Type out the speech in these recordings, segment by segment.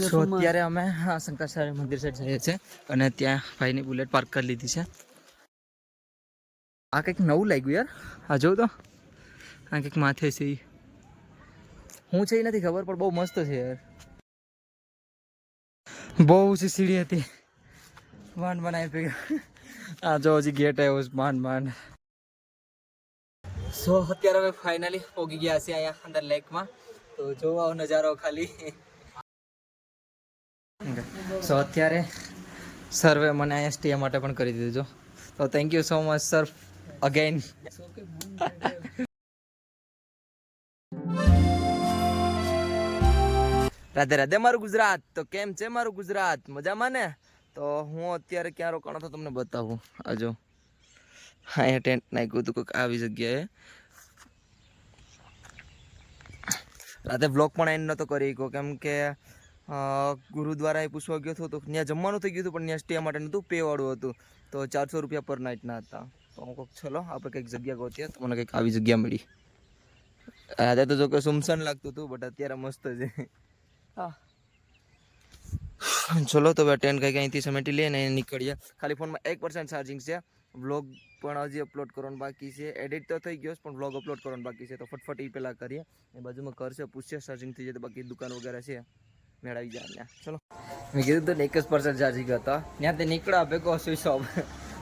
સો અત્યારે અમે શંકરાચાર્ય મંદિર સાઈડ જઈએ છીએ અને ત્યાં ભાઈની બુલેટ પાર્ક કરી લીધી છે. આ કંઈક નવું લાગ્યું યાર. આ જોઉં તો? આ કંઈક માથે છે હું છે એ નથી ખબર પણ બહુ મસ્ત છે યાર. બહુ ઊંચી સીડી હતી. માંડ આવી પી આ જો હજી ગેટ આવ્યો માંડ માંડ સો અત્યારે અમે ફાઇનલી પોગી ગયા છે અહીંયા અંદર લેકમાં તો જોવા નજારો ખાલી. સો અત્યારે સર્વે મને અહીંયા માટે પણ કરી દીધું જો તો thank you so much sir again Radhe Radhe, મારું ગુજરાત. તો કેમ છે મારું ગુજરાત? મજામાં ને? તો હું અત્યારે ક્યાં રોકાણો તો તમને બતાવું. આજો હા એ ટેન્ટ નાખ્યું હતું, કોઈક આવી જગ્યાએ. રાતે બ્લોગ પણ એન્ડ નહોતો કરી કેમ કે અ, ગુરુદ્વારા એ પૂછવા ગયો હતો તો ત્યાં જમવાનું થઈ ગયું હતું પણ ત્યાં સ્ટે માટે નહોતું પેવાળું હતું. તો ચારસો રૂપિયા પર નાઇટના હતા. તો હું કહું ચલો આપણે કંઈક જગ્યા ગોતીએ તો મને કંઈક આવી જગ્યા મળી. આજે તો જો કે સુમસાન લાગતું હતું બટ અત્યારે મસ્ત છે. હા. ચલો તો હવે ટેન કંઈક અહીંથી સમેટી લઈએ ને નીકળીએ. ખાલી ફોનમાં એક પર્સન્ટ ચાર્જિંગ છે. વ્લોગ પણ હજી અપલોડ કરવાનું બાકી છે. એડિટ તો થઈ ગયો પણ વ્લોગ અપલોડ કરવાનું બાકી છે. તો ફટફટ એ પહેલાં કરીએ. એ બાજુમાં કરશે પૂછશે ચાર્જિંગ થઈ જાય તો બાકી દુકાન વગેરે છે. મેળવી જાય ત્યાં. ચલો. મેં કીધું તો એક જ પર્સન્ટ ચાર્જિંગ હતો. ત્યાં તે નીકળ્યા ભેગો સ્વિચ ઓફ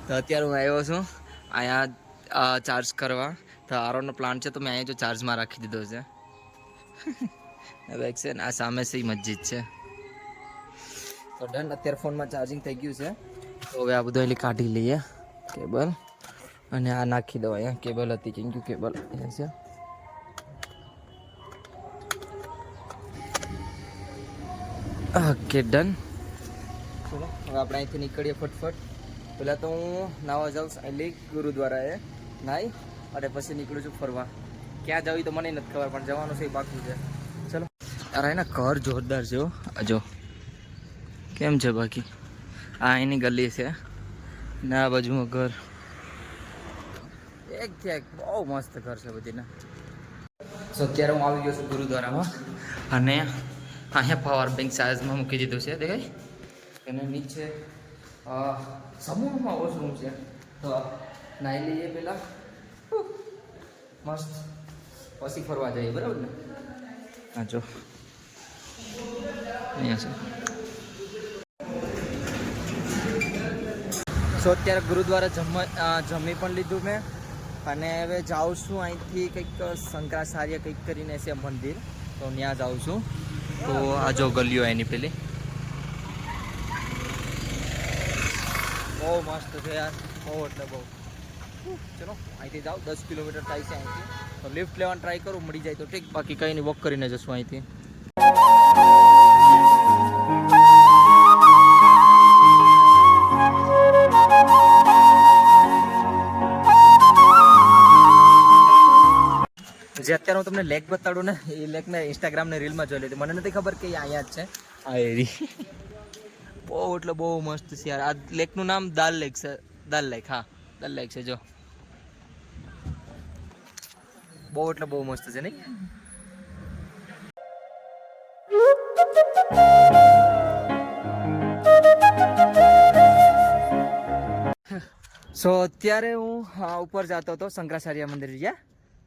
તો અત્યારે હું આવ્યો છું. અહીંયા ચાર્જ કરવા. તો આરોનો પ્લાન્ટ છે તો મેં અહીંયા જો ચાર્જમાં રાખી દીધો છે. હવે છે ને આ સામે છે મસ્જિદ છે. તો ડન અત્યારે ફોનમાં ચાર્જિંગ થઈ ગયું છે. તો હવે આ બધું એટલે કાઢી લઈએ. કેબલ અને આ નાખી દો અહીંયા. કેબલ હતી, કેમ કે કેબલ અહીંયા છે. ઓકે ડન ચલો, હવે આપણે અહીંથી નીકળીએ ફટફટ. પહેલાં તો હું નાવા જાઉં એટલે ગુરુદ્વારાએ નાઈ અને પછી નીકળું છું ફરવા. ક્યાં જવી તો મને નથી ખબર, પણ જવાનું છે એ પાકું છે. ચલો. અરે એના ઘર જોરદાર છે જો. કેમ છે બાકી? આ એની ગલી છે. ને આ બાજુમાં ઘર. એક એક બહુ મસ્ત ઘર છે બધીના. સો અત્યારે હું આવી ગયો છું ગુરુદ્વારામાં. અને અહીંયા પાવર બેંક સાઇઝમાં મૂકી દીધું છે દેખાય? એના નીચે સમૂહમાં વોશરૂમ છે. તો નાહી લઈએ પહેલાં મસ્ત. પછી ફરવા જઈએ બરાબર ને? હા જો. અહીંયા છે. સો અત્યારે ગુરુદ્વારા જમવા જમી પણ લીધું મેં. અને હવે જાઉં છું અહીંથી કંઈક શંકરાચાર્ય કંઈક કરીને છે મંદિર. તો ત્યાં જાઉં છું. તો આ જો ગલીઓ એની પેલી. બહુ મસ્ત છે યાર. બહુ એટલે બહુ. ચલો, અહીંથી જાઓ. દસ કિલોમીટર થાય છે અહીંથી. તો લિફ્ટ લેવાનું ટ્રાય કરું, મળી જાય તો ઠીક. બાકી કંઈ નહીં વોક કરીને જશું અહીંથી. જે અત્યારે હું તમને લેક બતાડું ને એ લેક મેં ઇન્સ્ટાગ્રામને રીલમાં જોઈ લીધી મને નથી ખબર કે અહીંયા જ છે. બહુ એટલે બહુ મસ્ત છે યાર. આ લેકનું નામ દાલ લેક છે. દાલ લેક હા. દાલ લેક છે જો. બહુ એટલે બહુ મસ્ત છે નહીં? સો અત્યારે હું ઉપર જતો હતો શંકરાચાર્ય મંદિર જ્યાં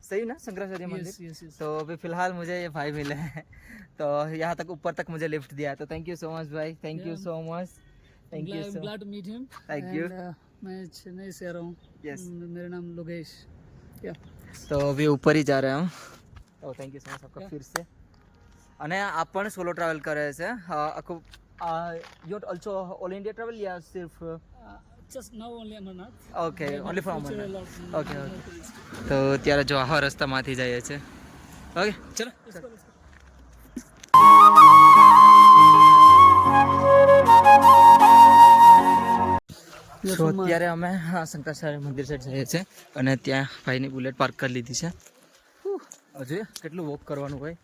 सही ना शंकराचार्य मंदिर yes, yes. तो अभी फिलहाल मुझे ये भाई मिले हैं तो यहाँ तक ऊपर तक मुझे लिफ्ट दिया तो थैंक यू सो मच भाई thank you Yeah. So much thank you glad, so glad to meet him. Thank you. And, uh, मैं चेन्नई से आ रहा हूँ Yes. म- मेरा नाम लोकेश या तो अभी ऊपर ही जा रहे हैं हम तो थैंक यू सो मच आपका Yeah. फिर से અને આપ પણ સોલો ટ્રાવેલ કરે છે હા, આખું you also all India travel yeah સિર્ફ uh, just now only Amarnath. Okay only future lot Okay, more okay. places. તો અત્યારે જો આવા રસ્તામાંથી જઈએ છે ઓકે ચલો Let's go, let's go. તો અત્યારે અમે હા શંકરાચાર્ય મંદિર સાઈડ જઈએ છીએ અને ત્યાં ભાઈની બુલેટ પાર્ક કરી લીધી છે હજુ કેટલું વોક કરવાનું હોય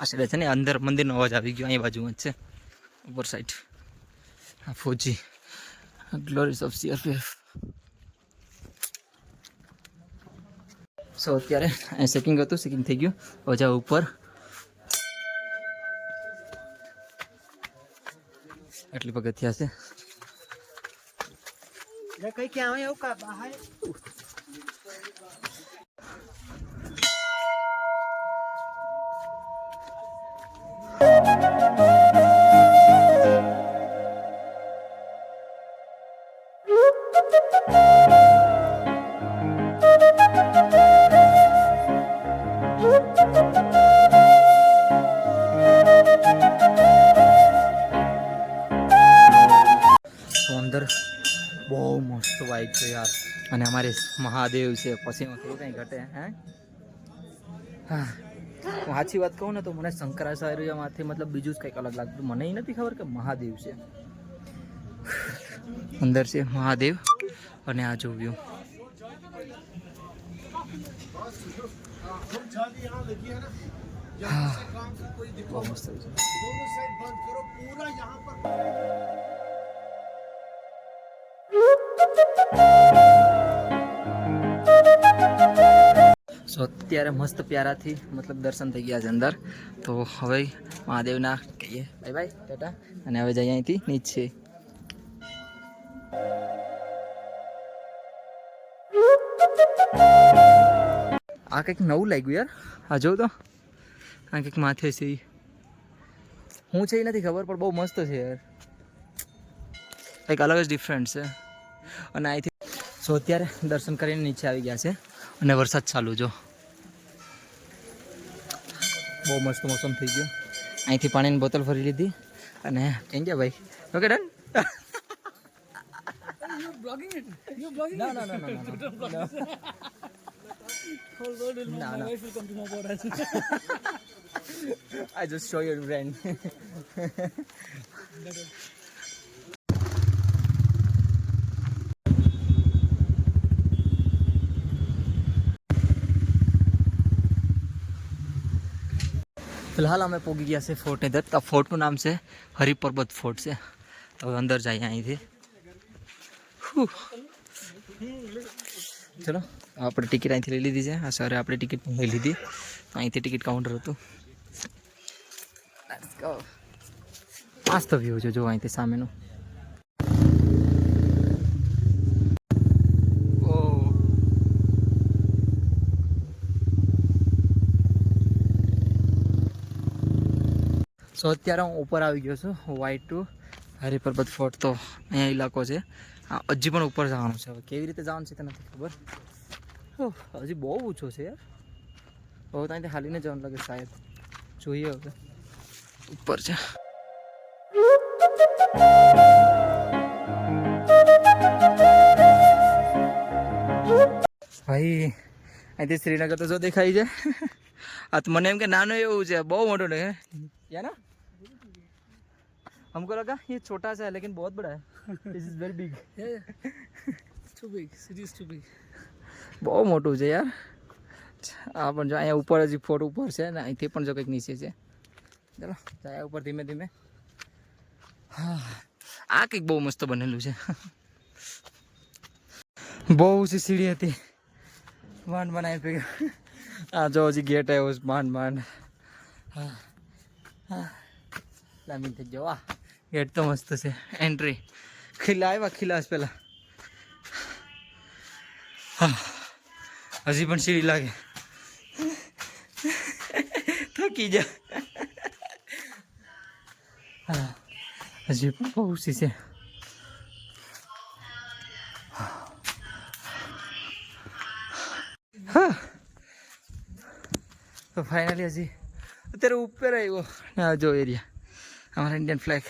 આ સાઈડ છે ને અંદર મંદિરનો અવાજ આવી ગયો અહીં બાજુમાં જ છે ઉપર સાઈડ હા ફોજી ગ્લોરીઝ ઓફ સીઆરપીએફ સો અત્યારે સેકિંગ હતું સેકિંગ થઈ ગયું. ઓજા ઉપર. એટલી પગથિયા છે. કઈ ક્યાં આવે એવું બહાર? વાઇબ છે યાર. અને અમારે મહાદેવ છે, પછી એમાં થોડું કંઈ ઘટે, હે? હા. હું સાચી વાત કહું ને તો મને શંકરાચાર્યમાંથી મતલબ બીજું જ કંઈક અલગ લાગતું. મને એ નથી ખબર કે મહાદેવ છે. અંદર છે મહાદેવ અને આ જોવ્યું બહુ મસ્ત છે. સો અત્યારે મસ્ત પ્યારાથી મતલબ દર્શન થઈ ગયા છે અંદર. તો હવે મહાદેવના કહીએ. Bye bye tata. અને હવે જઈએ અહીંથી નીચે. આ કંઈક નવું લાગ્યું યાર. આ જોઉં તો. આ કંઈક માથે છે. હું છે નથી ખબર, પણ બહુ મસ્ત છે યાર. કંઈક અલગ જ ડિફરન્ટ છે. અને અહીંથી સો અત્યારે દર્શન કરીને નીચે આવી ગયા છે. અને વરસાદ ચાલુ જો. બહુ મસ્ત મોસમ થઈ ગયો. અહીંથી પાણીની બોટલ ભરી લીધી. અને કેમ ગયા ભાઈ? Okay done I just show your blogging ફિલહાલ અમે પહોંચી ગયા છે ફોર્ટની અંદર તો ફોર્ટનું નામ છે હરિપર્વત ફોર્ટ છે હવે અંદર જઈએ અહીંથી. ચલો આપણે ટિકિટ અહીંથી લઈ લીધી છે આ સરે આપણે ટિકિટ પણ લઈ લીધી તો અહીંથી ટિકિટ કાઉન્ટર હતું મસ્ત વ્યૂ છે જો અહીંથી સામેનું સો અત્યારે હું ઉપર આવી ગયો છું વાઇટ ટુ હરિપર્વત ફોર્ટ તો અહીંયા ઇલાકો છે. હજી પણ ઉપર જવાનું છે. હવે કેવી રીતે જવાનું છે તે નથી ખબર. હજી બહુ ઊંચો છે યાર. હવે ત્યાંથી હાલીને જવાનું લાગે સાહેબ જોઈએ હવે. ઉપર છે. ભાઈ, અહીંથી શ્રીનગર તો જો દેખાય છે. આ તો મને એમ કે નાનું એવું છે. બહુ મોટું ને યા ના हमको लगा ये छोटा सा है लेकिन बहुत बड़ा है this is very big yeah, yeah. It's too big. City is too big. બહુ મોટું છે યાર આ પણ જો અહીંયા ઉપર હજી ફોટ ઉપર છે ને અહીંથી પણ જો કંઈક નીચે છે ચલો જાય ઉપર ધીમે ધીમે હા આ કંઈક બહુ મસ્ત બનેલું છે બહુ ઊંચી સીડી હતી માંડ બનાવી પી આ જો હજી ગેટ આવ્યો છે માંડ માંડ હા હા લાંબી થઈ જાઓ આ ગેટ તો મસ્ત છે એન્ટ્રી ખીલા આવ્યા ખીલા પેલા હજી પણ સીડી લાગે થકી જા હા, હજી પણ બહુ ઊંચી છે હા તો ફાઇનલી હજી અત્યારે ઉપર આવ્યો ને આ જો એરિયા અમારા ઇન્ડિયન ફ્લેગ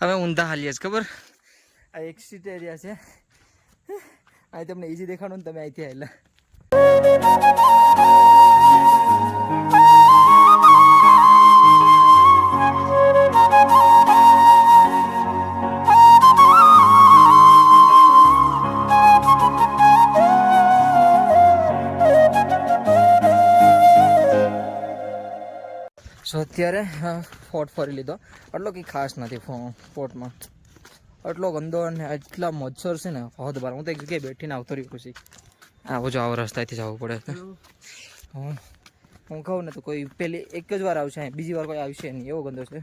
હવે ઊંધા હાલીએ છે ખબર? આ એક સીટ એરિયા છે. આ તમને ઇઝી દેખાડું ને તમે અહીંથી આવેલા સો અત્યારે? ફોર્ટ ફરી લીધો. એટલો કંઈ ખાસ નથી ફોર્ટમાં એટલો ગંદો અને એટલા મચ્છર છે ને હદ બાર હું તો એક જગ્યાએ બેઠીને આવતો રહ્યો ખુશી. આવો જો આવો રસ્તાથી જવું પડે. હું હું કહું ને તો કોઈ પેલી એક જ વાર આવશે બીજી વાર કોઈ આવશે નહીં. એવો ગંદો છે.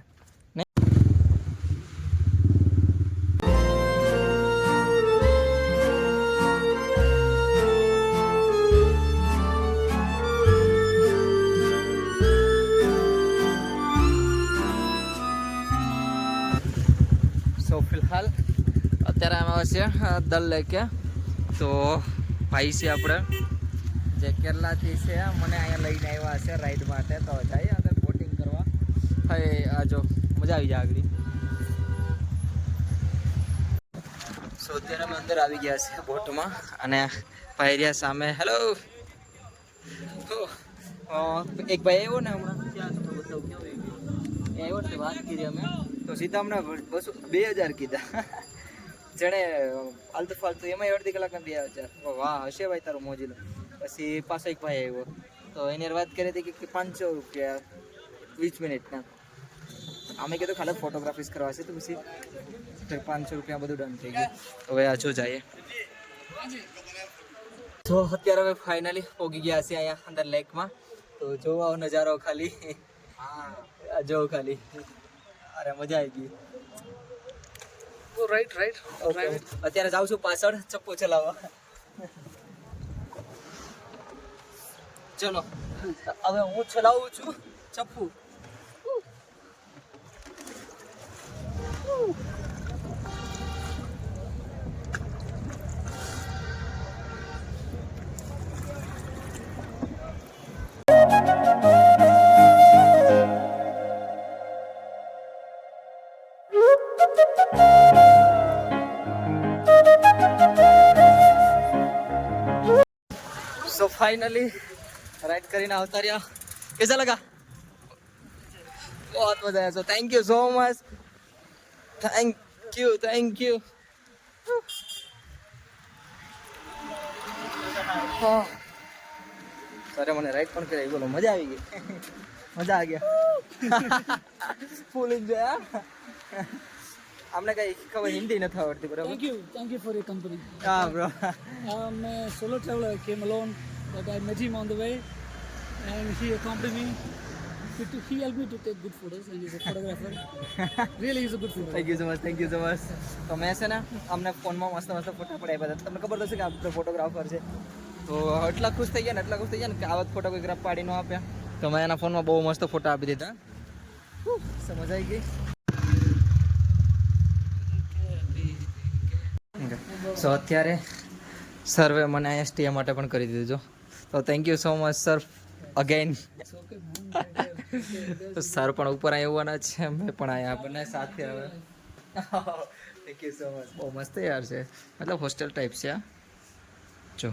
અત્યારે અમે છે દલ લેકે. તો ભાઈ છે આપણે જે કેરલાથી છે, મને અહીંયા લઈને આવ્યા છે રાઈડ માટે. તો જઈએ અત્યારે બોટિંગ કરવા. હવે આ જો, મજા આવી જાય આગળ. સો અત્યારે આવી ગયા છે બોટમાં અને ભાઈ રહ્યા સામે. હેલો એક ભાઈ આવ્યો ને હમણાં. વાત કરી અમે. તો સીધા હમણાં બે હજાર કીધા. જેણે ફાલતુ ફાલતુ એમાં અડધી કલાકના બે હજાર. વાહ હશે ભાઈ તારો મોજીલો પછી પાછો એક ભાઈ આવ્યો. તો એની વાત કરી હતી કે- પાંચસો રૂપિયા વીસ મિનિટના. અમે કીધું ખાલી ફોટોગ્રાફીસ કરવા છે તો પછી પાંચસો રૂપિયા બધું ડન થઈ ગયું. હવે આ જો જાય તો અત્યારે હવે ફાઇનલી પોગી ગયા છે અહીંયા અંદર લેકમાં તો જોવા નજારો ખાલી. જો ખાલી. અરે મજા આવી ગઈ. રાઈટ રાઈટ અત્યારે જાઉં છું પાછળ ચપ્પો ચલાવવા. ચલો. હવે હું ચલાવું છું ચપ્પુ. સો ફાઇનલી રાઈડ કરીને આવતા રહ્યા. કેસા લગા? બહુ મજા આવ્યા so thank you so much thank you thank you સરે મને રાઈડ પણ કરાવી. બોલો, મજા આવી ગઈ. મજા આવી ગયા. ફૂલ એન્જોય અમને કઈ ખબર હિન્દી નથી આવડતી બરાબર thank you thank you for your company હા bro I'm solo traveller came alone but I met him on the way and he and me me. He, helped me to take good photos, and he's a photographer. really, he's a good photographer. Thank you so much thank you so much તો મેં છે ને અમને ફોનમાં મસ્ત મસ્ત ફોટા પડાવ્યા હતા તમને ખબર તો કે આપણે ફોટોગ્રાફર છે તો એટલા ખુશ થઈ ગયા ને એટલા ખુશ થઈ ગયા ને કે આવા ફોટો કોઈ પાડી ન આપ્યા તો મેં એના ફોનમાં બહુ મસ્ત ફોટા આપી દીધા સમજ આવી ગઈ સો અત્યારે સર્વે મને સ્ટે માટે પણ કરી દીધું તો thank you so much sir again sir પણ ઉપર આવવાના છે, મેં પણ અહીંયા બંને સાથે હવે. થેન્ક યુ સો મચ બહુ મસ્ત યાર છે. મતલબ હોસ્ટેલ ટાઈપ છે આ જો.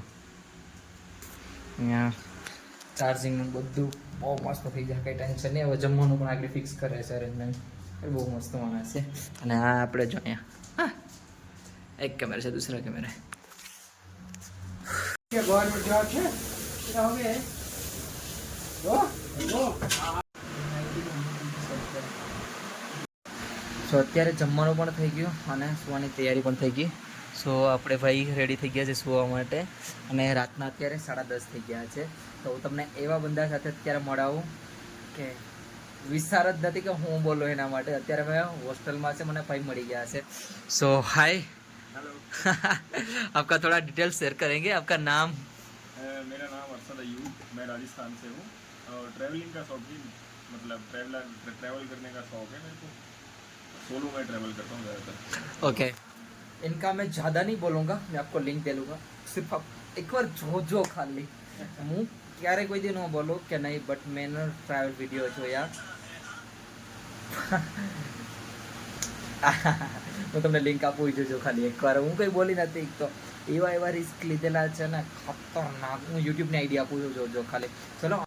અહીંયા ચાર્જિંગનું બધું બહુ મસ્ત થઈ જાય. કંઈ ટેન્શન નહીં. હવે જમવાનું પણ આગળ ફિક્સ કરે છે અરેન્જમેન્ટ બહુ મસ્ત માણસ છે. અને આ આપણે જો અહીંયા એક કેમેરા છે દૂસરા કેમેરા સો અત્યારે જમવાનું પણ થઈ ગયું અને સુવાની તૈયારી પણ થઈ ગઈ. સો આપણે ભાઈ રેડી થઈ ગયા છે સુવા માટે અને રાતના અત્યારે સાડા દસ થઈ ગયા છે. તો હું તમને એવા બંદા સાથે અત્યારે મળાવું કે વિચાર જ નથી કે હું બોલું એના માટે. અત્યારે મેં હોસ્ટેલમાં છે મને ભાઈ મળી ગયા છે. સો હાય आपका थोड़ा डिटेल शेयर करेंगे आपका नाम अ, मेरा नाम अरसद अयूब मैं राजस्थान से हूँ और ट्रैवलिंग का शौकीन मतलब ट्रैवलर ट्रैवल करने का शौक है मेरे को सोलो में ट्रैवल करता हूँ ज़्यादातर ओके इनका मैं ज़्यादा नहीं बोलूँगा मैं आपको लिंक दे दूँगा सिर्फ आप एक बार જો જો ખાલી હું ક્યારે કોઈ દી ન બોલું કે નહીં બટ મેં ટ્રાવેલ વિડીયો જોયા હું તમને લિંક આપું જોજો ખાલી. એકવાર હું કંઈ બોલી નથી, તો એવા એવા રિસ્ક લીધેલા છે ને, ખતરનાક. હું યુટ્યુબની આઈડિયા આપું છું, જોજો ખાલી. ચલો.